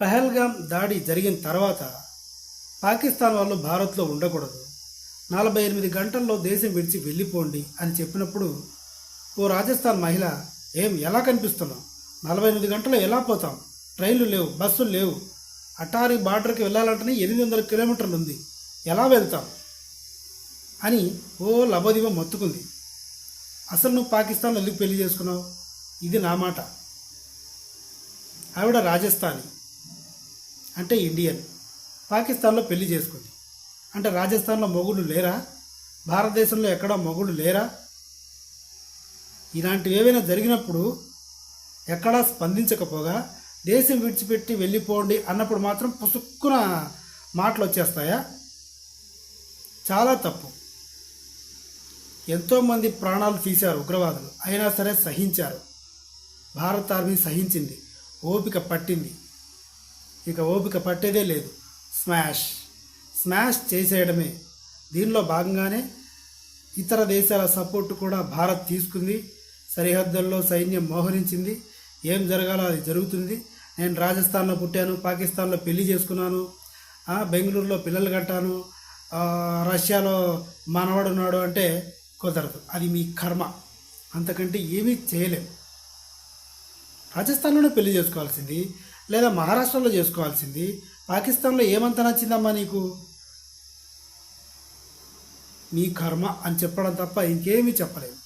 పహల్గామ్ దాడి జరిగిన తర్వాత పాకిస్తాన్ వాళ్ళు భారత్లో ఉండకూడదు. నలభై ఎనిమిది గంటల్లో దేశం విడిచి వెళ్ళిపోండి అని చెప్పినప్పుడు ఓ రాజస్థాన్ మహిళ ఏం ఎలా కనిపిస్తున్నాం నలభై ఎనిమిది గంటలు ఎలా పోతాం? ట్రైన్లు లేవు బస్సులు లేవు. అటారీ బార్డర్కి వెళ్ళాలంటేనే ఎనిమిది వందల కిలోమీటర్లు ఉంది. ఎలా వెళ్తాం? అని ఓ లబోదివ మొత్తుకుంది. అసలు నువ్వు పాకిస్తాన్లో ఎందుకు పెళ్ళి చేసుకున్నావు? ఇది నా మాట. ఆవిడ రాజస్థానీ. అంటే ఇండియన్. పాకిస్తాన్లో పెళ్ళి చేసుకుంది. అంటే రాజస్థాన్లో మొగుళ్ళు లేరా? భారతదేశంలో ఎక్కడ మొగుళ్ళు లేరా? ఇలాంటివి ఏవైనా జరిగినప్పుడు ఎక్కడా స్పందించకపోగా దేశం విడిచిపెట్టి వెళ్ళిపోండి అన్నప్పుడు మాత్రం పుసుక్కున మాటలు వచ్చేస్తాయా చాలా తప్పు. ఎంతోమంది ప్రాణాలు తీశారు ఉగ్రవాదులు. అయినా సరే సహించారు. భారత ఆర్మీ సహించింది. ఓపిక పట్టింది. ఇక ఓపిక పట్టేదే లేదు. స్మాష్. స్మాష్ చేసేయడమే. దీనిలో భాగంగానే ఇతర దేశాల సపోర్ట్ కూడా భారత్ తీసుకుంది. సరిహద్దుల్లో సైన్యం మోహరించింది. ఏం జరగాలో అది జరుగుతుంది. నేను రాజస్థాన్లో పుట్టాను పాకిస్తాన్లో పెళ్ళి చేసుకున్నాను బెంగళూరులో పిల్లలు కట్టాను రష్యాలో మనవాడు ఉన్నాడు అంటే కుదరదు. అది మీ కర్మ. అంతకంటే ఏమీ చేయలేం. రాజస్థాన్లోనే పెళ్ళి చేసుకోవాల్సింది. లేదా మహారాష్ట్రలో చేసుకోవాల్సింది? పాకిస్తాన్లో ఏమంత నచ్చిందమ్మా నీకు? నీ కర్మ అని చెప్పడం తప్ప ఇంకేమీ చెప్పలేము